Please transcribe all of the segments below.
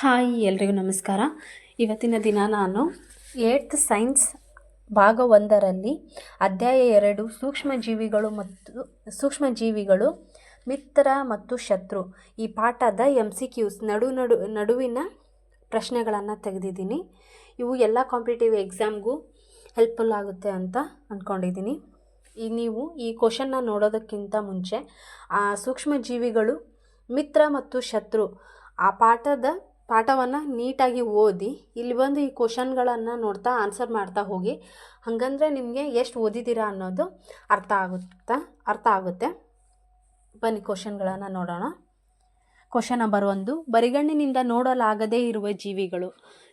Hi, ಎಲ್ರಿಗೂ ನಮಸ್ಕಾರ. ಇವತ್ತಿನ ದಿನ ನಾನು ಏಟ್ತ್ ಸೈನ್ಸ್ ಭಾಗ ಒಂದರಲ್ಲಿ ಅಧ್ಯಾಯ ಎರಡು ಸೂಕ್ಷ್ಮಜೀವಿಗಳು ಮತ್ತು ಸೂಕ್ಷ್ಮಜೀವಿಗಳು ಮಿತ್ರ ಮತ್ತು ಶತ್ರು ಈ ಪಾಠದ ಎಂ ಸಿ ಕ್ಯೂಸ್ ನಡು ನಡು, ನಡುವಿನ ಪ್ರಶ್ನೆಗಳನ್ನು ತೆಗೆದಿದ್ದೀನಿ. ಇವು ಎಲ್ಲ ಕಾಂಪಿಟೇಟಿವ್ ಎಕ್ಸಾಮ್ಗೂ ಹೆಲ್ಪ್ಫುಲ್ ಆಗುತ್ತೆ ಅಂತ ಅಂದ್ಕೊಂಡಿದ್ದೀನಿ ಈ ನೀವು ಈ ಕ್ವಶನ್ನ ನೋಡೋದಕ್ಕಿಂತ ಮುಂಚೆ ಆ ಸೂಕ್ಷ್ಮಜೀವಿಗಳು ಮಿತ್ರ ಮತ್ತು ಶತ್ರು ಆ ಪಾಠದ ಪಾಠವನ್ನು ನೀಟಾಗಿ ಓದಿ ಇಲ್ಲಿ ಬಂದು ಈ ಕ್ವಶನ್ಗಳನ್ನು ನೋಡ್ತಾ ಆನ್ಸರ್ ಮಾಡ್ತಾ ಹೋಗಿ. ಹಾಗಂದ್ರೆ ನಿಮಗೆ ಎಷ್ಟು ಓದಿದ್ದೀರಾ ಅನ್ನೋದು ಅರ್ಥ ಆಗುತ್ತಾ? ಅರ್ಥ ಆಗುತ್ತೆ. ಬನ್ನಿ ಕ್ವಶನ್ಗಳನ್ನು ನೋಡೋಣ. ಕ್ವಶನ್ ನಂಬರ್ ಒಂದು, ಬರಿಗಣ್ಣಿನಿಂದ ನೋಡಲಾಗದೇ ಇರುವ ಜೀವಿಗಳು.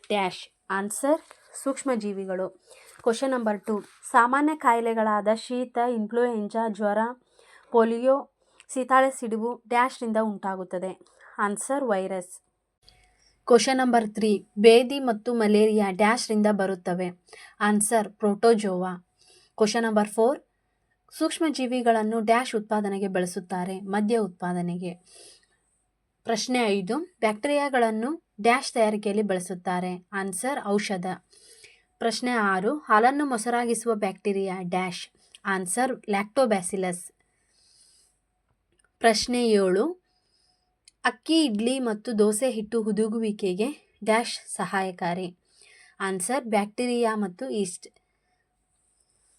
ಡ್ಯಾಶ್, ಆನ್ಸರ್, ಸೂಕ್ಷ್ಮ ಜೀವಿಗಳು. ಕ್ವಶನ್ ನಂಬರ್ ಟು, ಸಾಮಾನ್ಯ ಕಾಯಿಲೆಗಳಾದ ಶೀತ, ಇನ್ಫ್ಲೂಯೆಂಜಾ, ಜ್ವರ, ಪೋಲಿಯೋ, ಸೀತಾಳೆ ಸಿಡುಬು ಡ್ಯಾಶ್ನಿಂದ ಉಂಟಾಗುತ್ತದೆ. Answer, virus. Question number three ಬೇದಿ ಮತ್ತು ಮಲೇರಿಯಾ ಡ್ಯಾಶ್ರಿಂದ ಬರುತ್ತವೆ. Answer protozoa question number four ಸೂಕ್ಷ್ಮಜೀವಿಗಳನ್ನು ಡ್ಯಾಶ್ ಉತ್ಪಾದನೆಗೆ ಬಳಸುತ್ತಾರೆ, ಮದ್ಯ ಉತ್ಪಾದನೆಗೆ. ಪ್ರಶ್ನೆ ಐದು, ಬ್ಯಾಕ್ಟೀರಿಯಾಗಳನ್ನು ಡ್ಯಾಶ್ ತಯಾರಿಕೆಯಲ್ಲಿ ಬಳಸುತ್ತಾರೆ. ಆನ್ಸರ್ ಔಷಧ. ಪ್ರಶ್ನೆ ಆರು, ಹಾಲನ್ನು ಮೊಸರಾಗಿಸುವ ಬ್ಯಾಕ್ಟೀರಿಯಾ ಡ್ಯಾಶ್. ಆನ್ಸರ್ ಲ್ಯಾಕ್ಟೋಬ್ಯಾಸಿಲಸ್ ಪ್ರಶ್ನೆ ಏಳು ಅಕ್ಕಿ, ಇಡ್ಲಿ ಮತ್ತು ದೋಸೆ ಹಿಟ್ಟು ಹುದುಗುವಿಕೆಗೆ ಡ್ಯಾಶ್ ಸಹಾಯಕಾರಿ. ಆನ್ಸರ್, ಬ್ಯಾಕ್ಟೀರಿಯಾ ಮತ್ತು ಈಸ್ಟ್.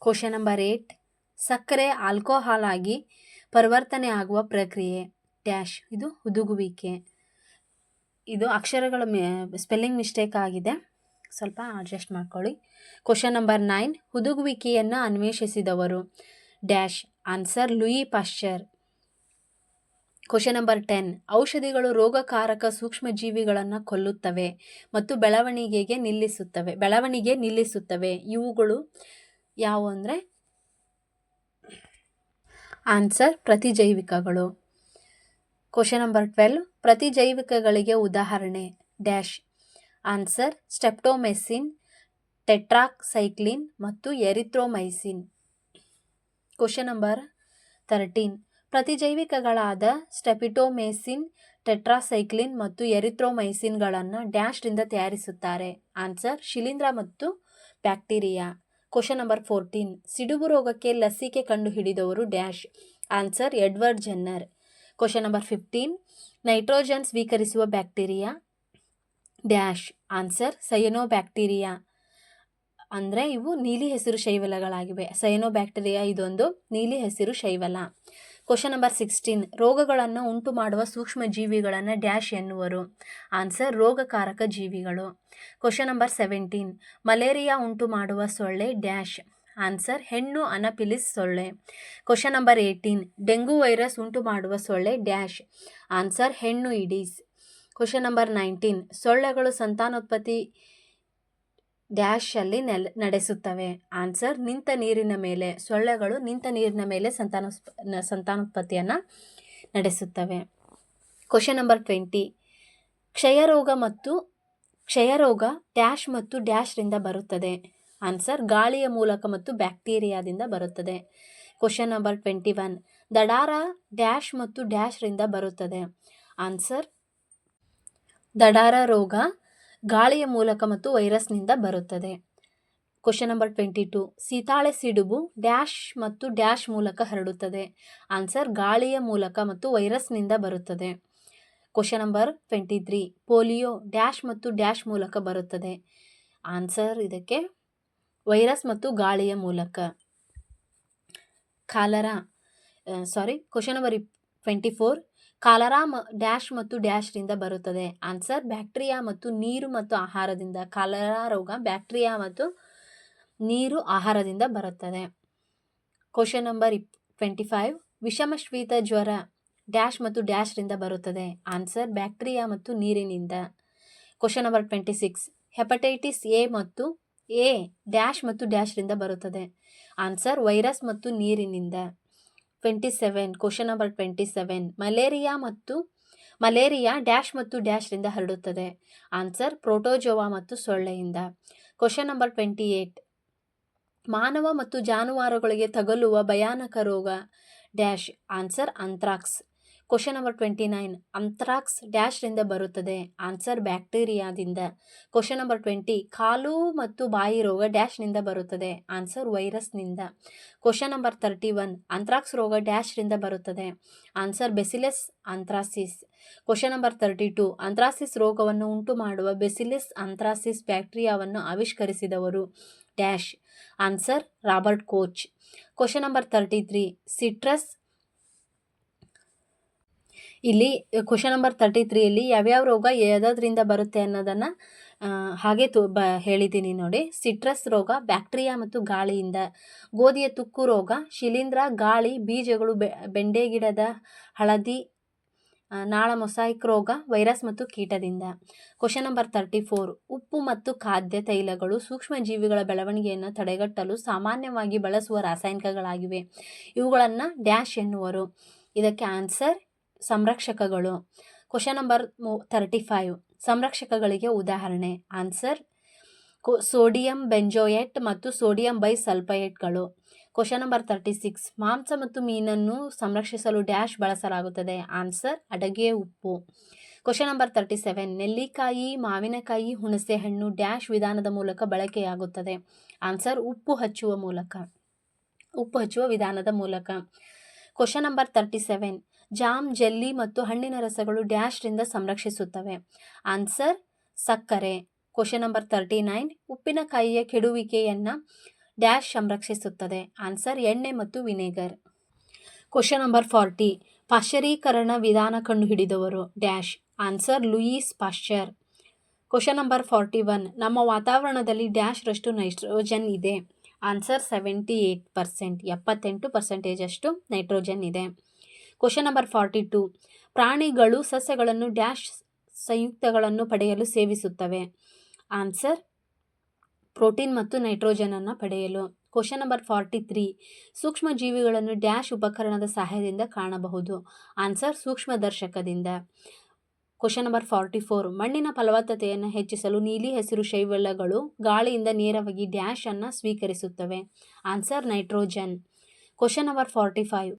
ಕ್ವಶನ್ ನಂಬರ್ ಏಟ್, ಸಕ್ಕರೆ ಆಲ್ಕೋಹಾಲ್ ಆಗಿ ಪರಿವರ್ತನೆ ಆಗುವ ಪ್ರಕ್ರಿಯೆ. ಡ್ಯಾಶ್, ಇದು ಹುದುಗುವಿಕೆ. ಇದು ಅಕ್ಷರಗಳ ಸ್ಪೆಲ್ಲಿಂಗ್ ಮಿಸ್ಟೇಕ್ ಆಗಿದೆ. ಸ್ವಲ್ಪ ಅಡ್ಜಸ್ಟ್ ಮಾಡ್ಕೊಳ್ಳಿ. ಕ್ವಶನ್ ನಂಬರ್ ನೈನ್, ಹುದುಗುವಿಕೆಯನ್ನು ಅನ್ವೇಷಿಸಿದವರು. Dash, answer, Louis Pasteur. Question number ten ಔಷಧಿಗಳು ರೋಗಕಾರಕ ಸೂಕ್ಷ್ಮಜೀವಿಗಳನ್ನು ಕೊಲ್ಲುತ್ತವೆ ಮತ್ತು ಬೆಳವಣಿಗೆಗೆ ನಿಲ್ಲಿಸುತ್ತವೆ. ಬೆಳವಣಿಗೆ ನಿಲ್ಲಿಸುತ್ತವೆ. ಇವುಗಳು ಯಾವು ಅಂದರೆ ಆನ್ಸರ್ ಪ್ರತಿಜೈವಿಕಗಳು. ಕ್ವಶನ್ ನಂಬರ್ ಟ್ವೆಲ್ ಪ್ರತಿಜೈವಿಕಗಳಿಗೆ ಉದಾಹರಣೆ ಡ್ಯಾಶ್ ಆನ್ಸರ್ ಸ್ಟೆಪ್ಟೋಮೆಸಿನ್ ಟೆಟ್ರಾಕ್ಸೈಕ್ಲಿನ್ ಮತ್ತು ಎರಿಥ್ರೋಮೈಸಿನ್ ಕ್ವಶನ್ ನಂಬರ್ ತರ್ಟೀನ್ ಪ್ರತಿಜೈವಿಕಗಳಾದ ಸ್ಟೆಪಿಟೋಮೇಸಿನ್, ಟೆಟ್ರಾಸೈಕ್ಲಿನ್ ಮತ್ತು ಎರಿಥ್ರೋಮೈಸಿನ್ಗಳನ್ನು ಡ್ಯಾಶ್ರಿಂದ ತಯಾರಿಸುತ್ತಾರೆ. ಆನ್ಸರ್, ಶಿಲೀಂಧ್ರ ಮತ್ತು ಬ್ಯಾಕ್ಟೀರಿಯಾ. ಕ್ವಶನ್ ನಂಬರ್ ಫೋರ್ಟೀನ್, ಸಿಡುಬು ರೋಗಕ್ಕೆ ಲಸಿಕೆ ಕಂಡುಹಿಡಿದವರು dash. Answer, Edward Jenner. Question number fifteen nitrogen ಸ್ವೀಕರಿಸುವ bacteria dash. Answer cyanobacteria ಅಂದರೆ ಇವು ನೀಲಿ ಹೆಸರು ಶೈವಲಗಳಾಗಿವೆ. ಸಯನೋ ಬ್ಯಾಕ್ಟೀರಿಯಾ ಇದೊಂದು ನೀಲಿ ಹೆಸರು ಶೈವಲ. ಕ್ವಶನ್ ನಂಬರ್ ಸಿಕ್ಸ್ಟೀನ್ ರೋಗಗಳನ್ನು ಉಂಟು ಮಾಡುವ ಸೂಕ್ಷ್ಮ ಜೀವಿಗಳನ್ನು ಡ್ಯಾಶ್ ಎನ್ನುವರು. ಆನ್ಸರ್ ರೋಗಕಾರಕ ಜೀವಿಗಳು. ಕ್ವಶನ್ ನಂಬರ್ ಸೆವೆಂಟೀನ್ ಮಲೇರಿಯಾ ಉಂಟು ಮಾಡುವ ಸೊಳ್ಳೆ ಡ್ಯಾಶ್. ಆನ್ಸರ್ ಹೆಣ್ಣು ಅನಪಿಲಿಸ್ ಸೊಳ್ಳೆ. Question number eighteen dengue virus ಉಂಟು ಮಾಡುವ ಸೊಳ್ಳೆ ಡ್ಯಾಶ್. ಆನ್ಸರ್ ಹೆಣ್ಣು ಇಡೀಸ್. ಕ್ವಶನ್ ನಂಬರ್ ನೈನ್ಟೀನ್ ಸೊಳ್ಳೆಗಳು ಸಂತಾನೋತ್ಪತ್ತಿ ಡ್ಯಾಶಲ್ಲಿ ನೆಲೆ, ನಡೆಸುತ್ತವೆ. ಆನ್ಸರ್, ನಿಂತ ನೀರಿನ ಮೇಲೆ, ಸೊಳ್ಳೆಗಳು ನಿಂತ ನೀರಿನ ಮೇಲೆ ಸಂತಾನ ಸಂತಾನೋತ್ಪತ್ತಿಯನ್ನು ನಡೆಸುತ್ತವೆ. ಕ್ವಶನ್ ನಂಬರ್ ಟ್ವೆಂಟಿ ಕ್ಷಯರೋಗ ಮತ್ತು ಕ್ಷಯರೋಗ ಡ್ಯಾಶ್ ಮತ್ತು ಡ್ಯಾಶ್ರಿಂದ ಬರುತ್ತದೆ. ಆನ್ಸರ್, ಗಾಳಿಯ ಮೂಲಕ ಮತ್ತು ಬ್ಯಾಕ್ಟೀರಿಯಾದಿಂದ ಬರುತ್ತದೆ. ಕ್ವಶನ್ ನಂಬರ್ ಟ್ವೆಂಟಿ ಒನ್ ದಡಾರ ಡ್ಯಾಶ್ ಮತ್ತು ಡ್ಯಾಶ್ರಿಂದ ಬರುತ್ತದೆ. ಆನ್ಸರ್, ದಡಾರ ರೋಗ ಗಾಳಿಯ ಮೂಲಕ ಮತ್ತು ವೈರಸ್ನಿಂದ ಬರುತ್ತದೆ. ಕ್ವಶನ್ ನಂಬರ್ ಟ್ವೆಂಟಿ ಟು ಸೀತಾಳೆ ಸಿಡುಬು ಡ್ಯಾಶ್ ಮತ್ತು ಡ್ಯಾಶ್ ಮೂಲಕ ಹರಡುತ್ತದೆ. ಆನ್ಸರ್ ಗಾಳಿಯ ಮೂಲಕ ಮತ್ತು ವೈರಸ್ನಿಂದ ಬರುತ್ತದೆ. Question number twenty three polio dash ಮತ್ತು ಡ್ಯಾಶ್ ಮೂಲಕ ಬರುತ್ತದೆ. ಆನ್ಸರ್ ಇದಕ್ಕೆ ವೈರಸ್ ಮತ್ತು ಗಾಳಿಯ ಮೂಲಕ. Cholera sorry question number twenty four cholera dash ಮತ್ತು ಡ್ಯಾಶ್ರಿಂದ ಬರುತ್ತದೆ. ಆನ್ಸರ್, ಬ್ಯಾಕ್ಟೀರಿಯಾ ಮತ್ತು ನೀರು ಮತ್ತು ಆಹಾರದಿಂದ. ಕಾಲರಾ ರೋಗ ಬ್ಯಾಕ್ಟೀರಿಯಾ ಮತ್ತು ನೀರು ಆಹಾರದಿಂದ ಬರುತ್ತದೆ. ಕ್ವಶನ್ ನಂಬರ್ ಇಪ್ ಟ್ವೆಂಟಿ ಫೈವ್ ವಿಷಮಶ್ವೀತ ಜ್ವರ ಡ್ಯಾಶ್ ಮತ್ತು ಡ್ಯಾಶ್ರಿಂದ ಬರುತ್ತದೆ. ಆನ್ಸರ್, ಬ್ಯಾಕ್ಟೀರಿಯಾ ಮತ್ತು ನೀರಿನಿಂದ. Question number twenty six hepatitis A ಮತ್ತು ಎ ಡ್ಯಾಶ್ ಮತ್ತು ಡ್ಯಾಶ್ರಿಂದ ಬರುತ್ತದೆ. ಆನ್ಸರ್, ವೈರಸ್ ಮತ್ತು ನೀರಿನಿಂದ. Twenty seven question number twenty seven malaria ಮತ್ತು ಮಲೇರಿಯಾ ಡ್ಯಾಶ್ ಮತ್ತು ಡ್ಯಾಶ್ರಿಂದ ಹರಡುತ್ತದೆ. ಆನ್ಸರ್ ಪ್ರೋಟೋಜೋವಾ ಮತ್ತು ಸೊಳ್ಳೆಯಿಂದ. ಕ್ವಶನ್ ನಂಬರ್ ಟ್ವೆಂಟಿ ಏಟ್ ಮಾನವ ಮತ್ತು ಜಾನುವಾರುಗಳಿಗೆ ತಗಲುವ ಭಯಾನಕ ರೋಗ. Dash answer anthrax question number twenty nine anthrax ಡ್ಯಾಶ್ರಿಂದ ಬರುತ್ತದೆ. ಆನ್ಸರ್ ಬ್ಯಾಕ್ಟೀರಿಯಾದಿಂದ ಕ್ವಶನ್ ನಂಬರ್ ಟ್ವೆಂಟಿ ಕಾಲು ಮತ್ತು ಬಾಯಿ ರೋಗ ಡ್ಯಾಶ್ನಿಂದ ಬರುತ್ತದೆ. ಆನ್ಸರ್ ವೈರಸ್ನಿಂದ question number thirty one anthrax ರೋಗ ಡ್ಯಾಶ್ರಿಂದ ಬರುತ್ತದೆ. Answer bacillus anthracis question number thirty two anthracis ರೋಗವನ್ನು ಉಂಟು ಮಾಡುವ ಬೆಸಿಲಿಸ್ ಅಂತ್ರಾಸಿಸ್ ಬ್ಯಾಕ್ಟೀರಿಯಾವನ್ನು ಆವಿಷ್ಕರಿಸಿದವರು dash answer Robert Koch question number thirty three citrus ಇಲ್ಲಿ ಕ್ವಶನ್ ನಂಬರ್ ತರ್ಟಿ ತ್ರೀಯಲ್ಲಿ ಯಾವ್ಯಾವ ರೋಗ ಯಾವುದ್ರಿಂದ ಬರುತ್ತೆ ಅನ್ನೋದನ್ನು ಹಾಗೆ ತು, ಬ, ಹೇಳಿದ್ದೀನಿ ನೋಡಿ. ಸಿಟ್ರಸ್ ರೋಗ ಬ್ಯಾಕ್ಟೀರಿಯಾ ಮತ್ತು ಗಾಳಿಯಿಂದ. ಗೋಧಿಯ ತುಕ್ಕು ರೋಗ, ಶಿಲೀಂಧ್ರ, ಗಾಳಿ, ಬೀಜಗಳು ಬೆಂಡೆ ಗಿಡದ ಹಳದಿ ನಾಳ ಮೊಸಾಯಿಕ್ ರೋಗ ವೈರಸ್ ಮತ್ತು ಕೀಟದಿಂದ. ಕ್ವಶನ್ ನಂಬರ್ ತರ್ಟಿ ಫೋರ್ ಉಪ್ಪು ಮತ್ತು ಖಾದ್ಯ ತೈಲಗಳು ಸೂಕ್ಷ್ಮಜೀವಿಗಳ ಬೆಳವಣಿಗೆಯನ್ನು ತಡೆಗಟ್ಟಲು ಸಾಮಾನ್ಯವಾಗಿ ಬಳಸುವ ರಾಸಾಯನಿಕಗಳಾಗಿವೆ. ಇವುಗಳನ್ನು ಡ್ಯಾಶ್ ಎನ್ನುವರು. ಇದಕ್ಕೆ ಆನ್ಸರ್ ಸಂರಕ್ಷಕಗಳು. ಕ್ವಶನ್ ನಂಬರ್ ತರ್ಟಿ ಫೈವ್ ಸಂರಕ್ಷಕಗಳಿಗೆ ಉದಾಹರಣೆ. ಆನ್ಸರ್ ಸೋಡಿಯಂ ಬೆಂಜೋಯೆಟ್ ಮತ್ತು ಸೋಡಿಯಂ ಬೈ ಸಲ್ಫೈಟ್ಗಳು ಕ್ವಶನ್ ನಂಬರ್ ತರ್ಟಿ ಸಿಕ್ಸ್ ಮಾಂಸ ಮತ್ತು ಮೀನನ್ನು ಸಂರಕ್ಷಿಸಲು ಡ್ಯಾಶ್ ಬಳಸಲಾಗುತ್ತದೆ. ಆನ್ಸರ್ ಅಡಗೆ ಉಪ್ಪು. ಕ್ವಶನ್ ನಂಬರ್ ತರ್ಟಿ ಸೆವೆನ್ ನೆಲ್ಲಿಕಾಯಿ, ಮಾವಿನಕಾಯಿ ಹುಣಸೆಹಣ್ಣು ಡ್ಯಾಶ್ ವಿಧಾನದ ಮೂಲಕ ಬಳಕೆಯಾಗುತ್ತದೆ. ಆನ್ಸರ್ ಉಪ್ಪು ಹಚ್ಚುವ ಮೂಲಕ. ಉಪ್ಪು ಹಚ್ಚುವ ವಿಧಾನದ ಮೂಲಕ. Question number thirty seven jam, jelly ಮತ್ತು ಹಣ್ಣಿನ ರಸಗಳು ಡ್ಯಾಶ್ರಿಂದ ಸಂರಕ್ಷಿಸುತ್ತವೆ. ಆನ್ಸರ್, ಸಕ್ಕರೆ. ಕ್ವಶನ್ ನಂಬರ್ ತರ್ಟಿ ನೈನ್, ಉಪ್ಪಿನಕಾಯಿಯ ಕೆಡುವಿಕೆಯನ್ನು ಡ್ಯಾಶ್ ಸಂರಕ್ಷಿಸುತ್ತದೆ. ಆನ್ಸರ್, ಎಣ್ಣೆ ಮತ್ತು ವಿನೆಗರ್. ಕ್ವಶನ್ ನಂಬರ್ ಫಾರ್ಟಿ, ಪಾಶ್ಚರೀಕರಣ ವಿಧಾನ ಕಂಡುಹಿಡಿದವರು dash. Answer, Louis Pasteur. Question number forty one, ನಮ್ಮ ವಾತಾವರಣದಲ್ಲಿ ಡ್ಯಾಶ್ ರಷ್ಟು ನೈಟ್ರೋಜನ್ ಇದೆ. ಆನ್ಸರ್, ಸೆವೆಂಟಿ ಏಯ್ಟ್ ಪರ್ಸೆಂಟ್, ಎಪ್ಪತ್ತೆಂಟು ಪರ್ಸೆಂಟೇಜಷ್ಟು ನೈಟ್ರೋಜನ್ ಇದೆ. ಕ್ವಶನ್ ನಂಬರ್ ಫಾರ್ಟಿ ಟು ಪ್ರಾಣಿಗಳು ಸಸ್ಯಗಳನ್ನು ಡ್ಯಾಶ್ ಸಂಯುಕ್ತಗಳನ್ನು ಪಡೆಯಲು ಸೇವಿಸುತ್ತವೆ. ಆನ್ಸರ್ ಪ್ರೋಟೀನ್ ಮತ್ತು ನೈಟ್ರೋಜನನ್ನು ಪಡೆಯಲು. ಕ್ವಶನ್ ನಂಬರ್ ಫಾರ್ಟಿ ತ್ರೀ ಸೂಕ್ಷ್ಮ ಜೀವಿಗಳನ್ನು ಡ್ಯಾಶ್ ಉಪಕರಣದ ಸಹಾಯದಿಂದ ಕಾಣಬಹುದು. ಆನ್ಸರ್ ಸೂಕ್ಷ್ಮದರ್ಶಕದಿಂದ. ಕ್ವಶನ್ ನಂಬರ್ ಫಾರ್ಟಿ ಫೋರ್ ಮಣ್ಣಿನ ಫಲವತ್ತತೆಯನ್ನು ಹೆಚ್ಚಿಸಲು ನೀಲಿ ಹಸಿರು ಶೈವಲಗಳು ಗಾಳಿಯಿಂದ ನೇರವಾಗಿ ಡ್ಯಾಶ್ ಅನ್ನು ಸ್ವೀಕರಿಸುತ್ತವೆ. Answer nitrogen question number forty five